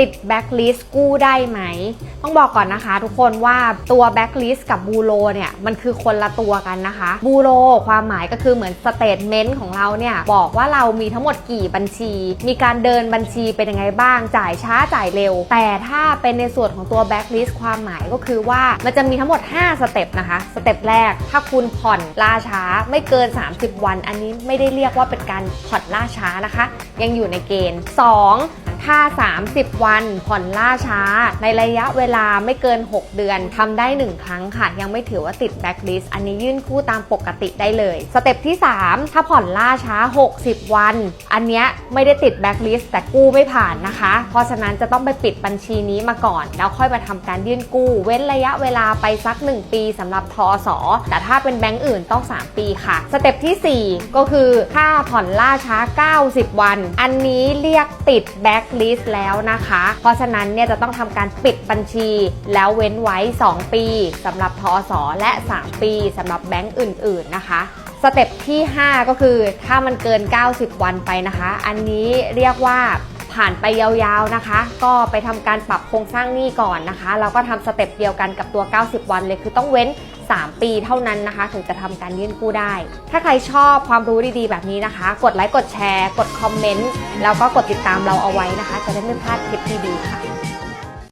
ติดแบ็คลิสต์กู้ได้ไหม ต้องบอกก่อนนะคะ ทุกคนว่าตัวแบ็คลิสต์กับบูโรเนี่ยมันคือคนละตัวกันนะคะบูโรความหมายก็คือเหมือนสเตทเมนต์ของเราเนี่ยบอกว่าเรามีทั้งหมดกี่บัญชี มีการเดินบัญชีเป็นยังไงบ้าง จ่ายช้าจ่ายเร็ว แต่ถ้าเป็นในส่วนของตัวแบ็คลิสต์ความหมายก็คือว่ามันจะมีทั้งหมด 5 สเต็ปนะคะ สเต็ปแรก ถ้าคุณผ่อนล่าช้าไม่เกิน 30 วัน อันนี้ไม่ได้เรียกว่าเป็นการผ่อนล่าช้านะคะ ยังอยู่ในเกณฑ์ 2 ถ้า 30 วันผ่อนล่าช้า ในระยะเวลาไม่เกิน 6 เดือนทำได้ 1 ครั้งค่ะ ยังไม่ถือว่าติดแบ็คลิสต์อันนี้ยื่นกู้ตามปกติได้เลย สเต็ปที่ 3 ถ้าผ่อนล่าช้า 60 วัน อันเนี้ยไม่ได้ติดแบ็คลิสต์แต่กู้ไม่ผ่านนะคะ เพราะฉะนั้นจะต้องไปปิดบัญชีนี้มาก่อน แล้วค่อยมาทำการยื่นกู้ เว้นระยะเวลาไปสัก 1 ปีสำหรับทอสอแต่ถ้าเป็นแบงก์อื่นต้อง 3 ปีค่ะ สเต็ปที่ 4 ก็คือค่าผ่อนล่าช้า 90 วัน อันนี้เรียกติดแบ็คลิสต์แล้วนะคะ เพราะฉะนั้นเนี่ยจะต้องทำการปิดบัญชี แล้วเว้นไว้ 2 ปีสำหรับทอสอและ 3 ปีสำหรับแบงก์อื่น ๆ นะคะสเต็ปที่ 5 ก็คือถ้ามันเกิน 90 วันไปนะคะ อันนี้เรียกว่า ผ่านไปยาวๆนะคะ ก็ไปทำการปรับโครงสร้างหนี้ก่อนนะคะแล้วก็ทำสเต็ปเดียวกันกับตัว 90 วันเลยคือต้องเว้น 3 ปีเท่านั้นนะคะ ถึงจะทำการยื่นกู้ได้ ถ้าใครชอบความรู้ดีๆ แบบนี้นะคะ กดไลค์กดแชร์ กดคอมเมนต์แล้วก็กดติดตามเราเอาไว้นะคะ จะได้ไม่พลาดคลิปดีๆค่ะ